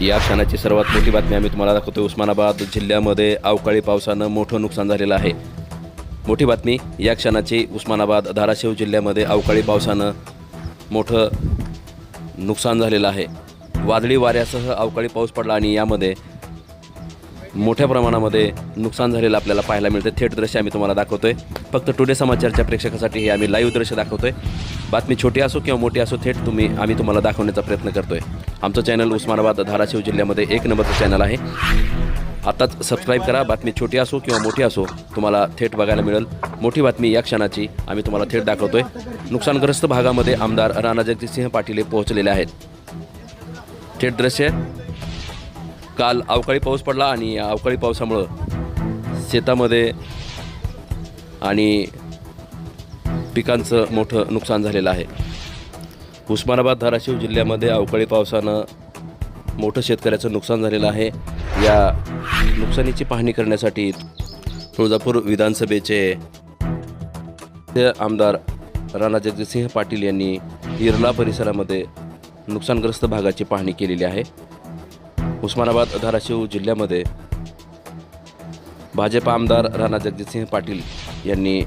या क्षणाची सर्वात मोठी बातमी आम्ही तुम्हाला दाखवतो उस्मानाबाद जिल्ह्यामध्ये अवकाळी पावसानं मोठं नुकसान झालेलं आहे. मोठी बातमी या क्षणाची उस्मानाबाद धाराशिव जिल्ह्यामध्ये अवकाळी पावसानं मोठं नुकसान झालेलं आहे. वादळी वाऱ्यासह अवकाळी पाऊस पडला आणि यामध्ये मोठ्या प्रमाणामध्ये नुकसान झालेलं आपल्याला पाहायला मिळतं थेट दृश्य आम्ही तुम्हाला दाखवतोय. फक्त टुडे समाचारच्या प्रेक्षकासाठी हे आम्ही लाईव्ह दृश्य दाखवतोय. बातमी छोटी असो किंवा मोठी असो थेट तुम्ही आम्ही तुम्हाला दाखवण्याचा प्रयत्न करतोय. आमचं चॅनल उस्मानाबाद धाराशिव जिल्ह्यामध्ये एक नंबरचं चॅनल आहे. आत्ताच सबस्क्राईब करा. बातमी छोटी असो किंवा मोठी असो तुम्हाला थेट बघायला मिळेल. मोठी बातमी या क्षणाची आम्ही तुम्हाला थेट दाखवतोय. नुकसानग्रस्त भागामध्ये आमदार राणा जगजितसिंह पाटील हे पोहोचलेले आहेत. थेट दृश्य काल अवकाळी पाऊस पडला आणि अवकाळी पावसामुळं शेतामध्ये आणि पिकांचं मोठं नुकसान झालेलं आहे. उस्मानाबाद धाराशिव जिल्ह्यामध्ये अवकाळी पावसानं मोठं शेतकऱ्याचं नुकसान झालेलं आहे. या नुकसानीची पाहणी करण्यासाठी तुळजापूर विधानसभेचे ते आमदार राणा जगजितसिंह पाटील यांनी इरला परिसरामध्ये नुकसानग्रस्त भागाची पाहणी केलेली आहे. उस्मानाबाद धाराशिव जिल्ह्यामध्ये भाजप आमदार राणा जगजितसिंह पाटील यांनी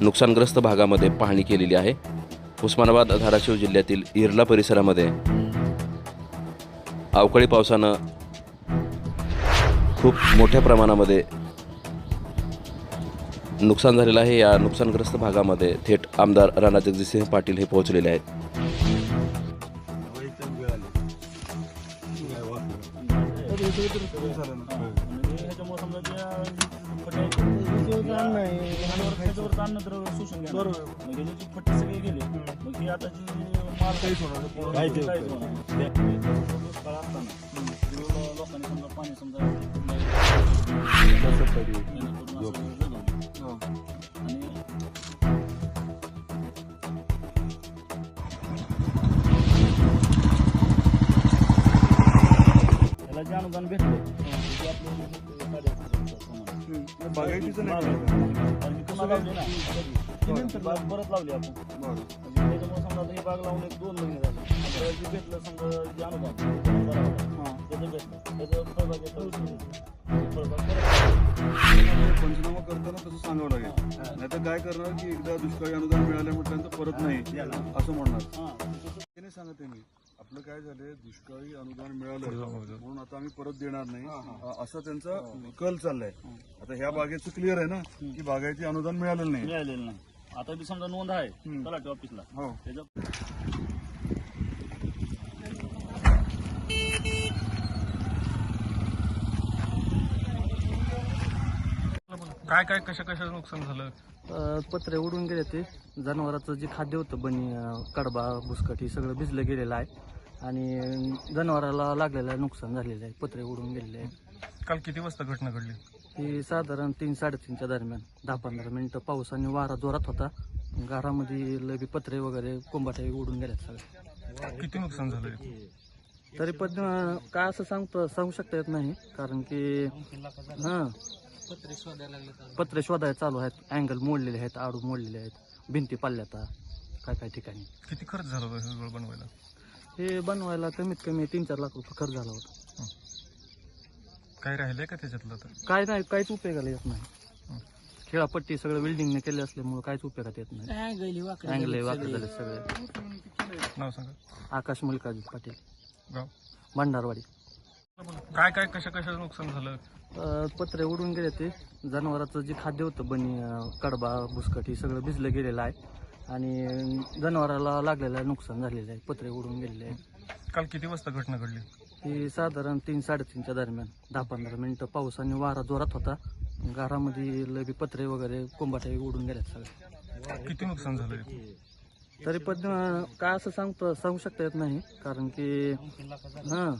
नुकसानग्रस्त भागामध्ये पाहणी केलेली आहे. उस्मानाबाद धाराशिव जिल्ह्यातील इरला परिसरामध्ये अवकाळी पावसानं खूप मोठ्या प्रमाणामध्ये नुकसान झालेलं आहे. या नुकसानग्रस्त भागामध्ये थेट आमदार राणा जगजितसिंह पाटील हे पोहोचलेले आहेत. त्याच्यावर अन्न तर शोषण घ्या मग ह्याची फट्टे सगळे गेले मग हे आता जी माल काहीच होणार काहीच होणार दुष्काळ असताना लोकांनी समजा पाणी समजा असं जगवलं. आणि त्याला जे अनुदान भेटलं ते आपलं बागायतीचं नाही परत लावली आपण. त्याच्यामुळे समजा आता ही बाग लावून एक दोन महिने झाले. आपल्याला जे भेटलं समजा जे. त्याचं भेटलं. त्याचं फळबाग परत पंचनामा करताना तसं सांगावं लागेल. नाही तर काय करणार की एकदा दुष्काळी अनुदान मिळाल्या म्हटल्यानंतर परत नाही असं म्हणणार. हां. त्याने सांगत आहे मी. आपलं काय झालंय? दुष्काळी अनुदान मिळालं म्हणून आता आम्ही परत देणार नाही. असा त्यांचा कल चाललाय. आता ह्या बागेचं क्लिअर आहे ना की बागायती अनुदान मिळालेलं नाही. मिळालेलं नाही. आता बी समजा नोंद आहे. तलाठी ऑफिसला हो. त्याच्या काय काय कशा कशाचं नुकसान झालं? अ, पत्रे उडून गेले ते. जनावराचं जे खाद्य होतं बनी अ, कडबा बुसकट हे सगळं भिजलं गेलेलं आहे. आणि जनावराला लागलेलं नुकसान झालेलं आहे. पत्रे उडून गेलेले आहेत. काल किती वाजता घटना घडली? ही साधारण तीन साडेतीनच्या दरम्यान दहा पंधरा मिनिटं पाऊस आणि वारा जोरात होता. घरामध्ये लगे पत्रे वगैरे कोंबाटे उडून गेल्यात सगळे. किती नुकसान झालं तरी पण अ, काय असं सांगतो सांगू शकता येत नाही. कारण की हां पत्रे शोधायला चालू आहेत. अँगल मोडलेले आहेत आडू मोडलेले आहेत. भिंती पाडल्यात काय काय ठिकाणी? किती खर्च झाला होता हे सगळं बनवायला? हे बनवायला कमीत कमी तीन चार लाख रुपये खर्च झाला होता. काय राहिलंय का त्याच्यातलं तर? काय नाही काहीच उपयोगाला येत नाही. खेळापट्टी सगळं बिल्डिंगने केले असल्यामुळे काहीच उपयोगात येत नाही. अँगले वाकडे झाले सगळे. नाव सांगा. आकाश मल्लिकार्जुन पाटील. गाव? भंडारवाडी. काय काय कशा कशाचं नुकसान झालं? अ, पत्रे उडून गेले ते. जनावराचं जे खाद्य होतं बनी अ, कडबा बुसकट हे सगळं भिजलं गेलेलं आहे. आणि जनावराला लागलेलं नुकसान झालेलं आहे. पत्रे उडून गेलेले आहेत. काल किती वाजता घटना घडली? ही साधारण तीन साडेतीनच्या दरम्यान दहा पंधरा मिनिटं पाऊस आणि वारा जोरात होता. घरामध्ये लगे पत्रे वगैरे कोंबाटे उडून गेल्यात सगळे किती नुकसान झालं तरी पण अं, काय असं सांगतो सांगू शकता येत नाही. कारण की हां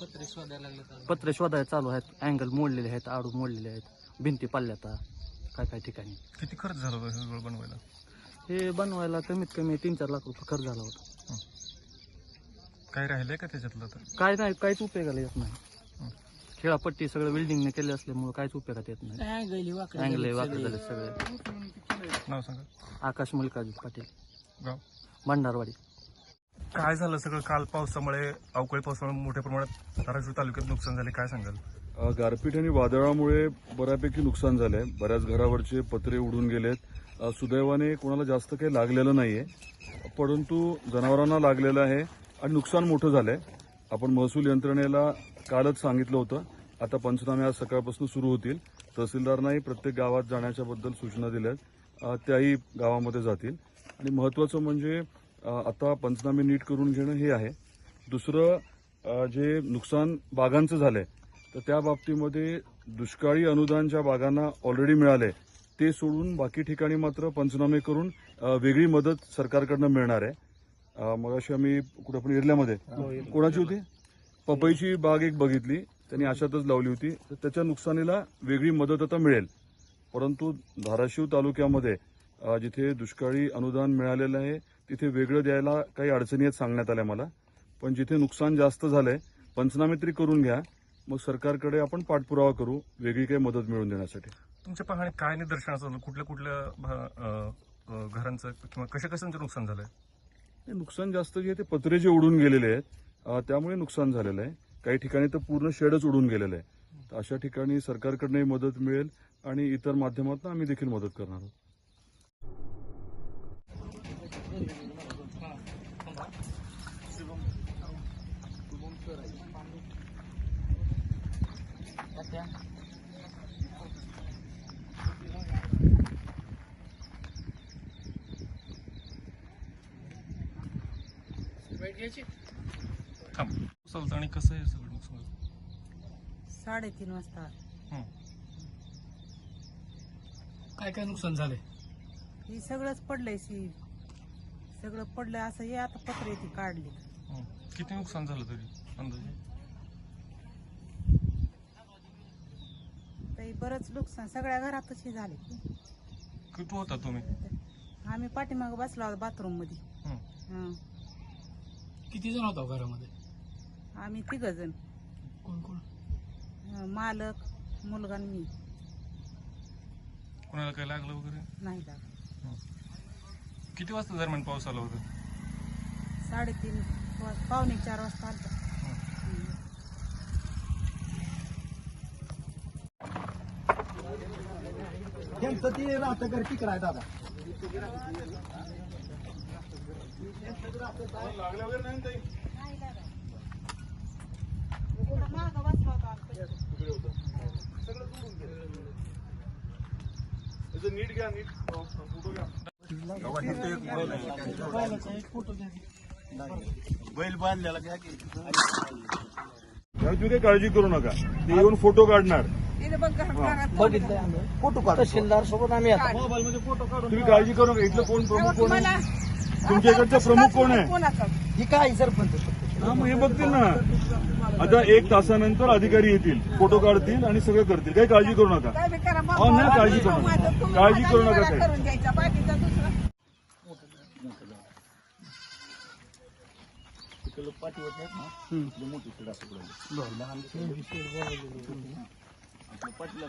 पत्रे शोधायला चालू आहेत. अँगल मोडलेले आहेत आडू मोडलेले आहेत. भिंती पाडल्यात काय काय ठिकाणी? किती खर्च झाला होता हे बनवायला? हे बनवायला कमीत कमी तीन चार लाख रुपये खर्च झाला होता. काय राहिलंय का त्याच्यातलं तर? काय नाही काहीच उपयोगाला येत नाही. खेळापट्टी सगळं बिल्डिंगने केले असल्यामुळे काहीच उपयोगात येत नाही. अँगले वाकडे झाले सगळे. नाव सांगा. आकाश मल्लिकार्जुन पाटील. गाव? भंडारवाडी. काय झालं सगळं काल पावसामुळे अवकाळी पावसामुळे मोठ्या प्रमाणात धाराशिव तालुक्यात नुकसान झाले काय सांगाल? अ, गारपीट आणि वादळामुळे बऱ्यापैकी नुकसान झालंय. बऱ्याच घरावरचे पत्रे उडून गेलेत. अ, सुदैवाने कोणाला जास्त काही लागलेलं नाहीये. परंतु जनावरांना लागलेलं आहे आणि नुकसान मोठं झालंय. आपण महसूल यंत्रणेला कालच सांगितलं होतं. आता पंचनामे आज सकाळपासून सुरू होतील. तहसीलदारांनाही प्रत्येक गावात जाण्याच्या बद्दल सूचना दिल्यात. अ, त्याही गावामध्ये जातील. आणि महत्वाचं म्हणजे आता पंचनामे नीट करून घेणं हे आहे. दुसरं जे नुकसान बागांचं झालंय तर त्या बाबतीमध्ये दुष्काळी अनुदान ज्या बागांना ऑलरेडी मिळाले ते सोडून बाकी ठिकाणी मात्र पंचनामे करून वेगळी मदत सरकारकडनं मिळणार आहे. अ, मगाशी आम्ही कुठं पण एरल्यामध्ये कोणाची होती? पपईची बाग एक बघितली. त्यांनी अशातच लावली होती. तर त्याच्या नुकसानीला वेगळी मदत आता मिळेल. परंतु धाराशिव तालुक्यामध्ये जिथे दुष्काळी अनुदान मिळालेलं आहे तिथे वेगळं द्यायला काही अडचणी आहेत सांगण्यात आल्या मला. पण जिथे नुकसान जास्त झालंय पंचनामे तरी करून घ्या. मग सरकारकडे आपण पाठपुरावा करू वेगळी काही मदत मिळवून देण्यासाठी. तुमच्या पाहणी काय निदर्शनास आलं कुठल्या कुठल्या घरांचं किंवा कशा कशांचं नुकसान झालंय? नुकसान जास्त जे आहे ते पत्रे जे उडून गेलेले आहेत त्यामुळे नुकसान झालेलं आहे. काही ठिकाणी तर पूर्ण शेडच उडून गेलेलं आहे. तर अशा ठिकाणी सरकारकडनंही मदत मिळेल आणि इतर माध्यमातून आम्ही देखील मदत करणार आहोत. थांब. चालतं आणि कसं आहे सगळं नुकसान झालं? साडेतीन वाजता. हं. काय काय नुकसान झालंय? हे सगळंच पडलंय सी. सगळं पडलंय असं हे आता पत्र ती काढली. हं. किती नुकसान झालं तरी अंदाजे? तरी बरंच नुकसान. सगळ्या घरातच हे झाले. कुठं होता तुम्ही? आम्ही पाठीमाग बसलो आहोत बाथरूममध्ये हं. हं. किती जण होता हो घरामध्ये? आम्ही तिघ जण. कोण कोण? मालक मुलगा आणि मी. कोणाला काय लागलं वगैरे? नाही लागत किती वाजता दरम्यान पाऊस आला होता? साडेतीन वा- पावणे चार वाजता आलता हं. त्यांचं ते राहतं घर तिकडं आहे दादा नीट घ्या नीट फोटो घ्या बैल बांधलेला घ्या की काळजी करू नका. ते येऊन फोटो काढणार. तहसीलदार सोबत आम्ही आता. मोबाईल मध्ये फोटो काढून तुम्ही काळजी करू नका. इथलं कोण प्रमुख कोण आहे? तुमच्या इकडचा प्रमुख कोण आहे? ही काय सरपंच हा मग हे बघतील ना. आता एक तासानंतर अधिकारी येतील फोटो काढतील आणि सगळं करतील. काही काळजी करू नका. नाही काळजी करू नका. काळजी करू नका काही ना मोठी पटलं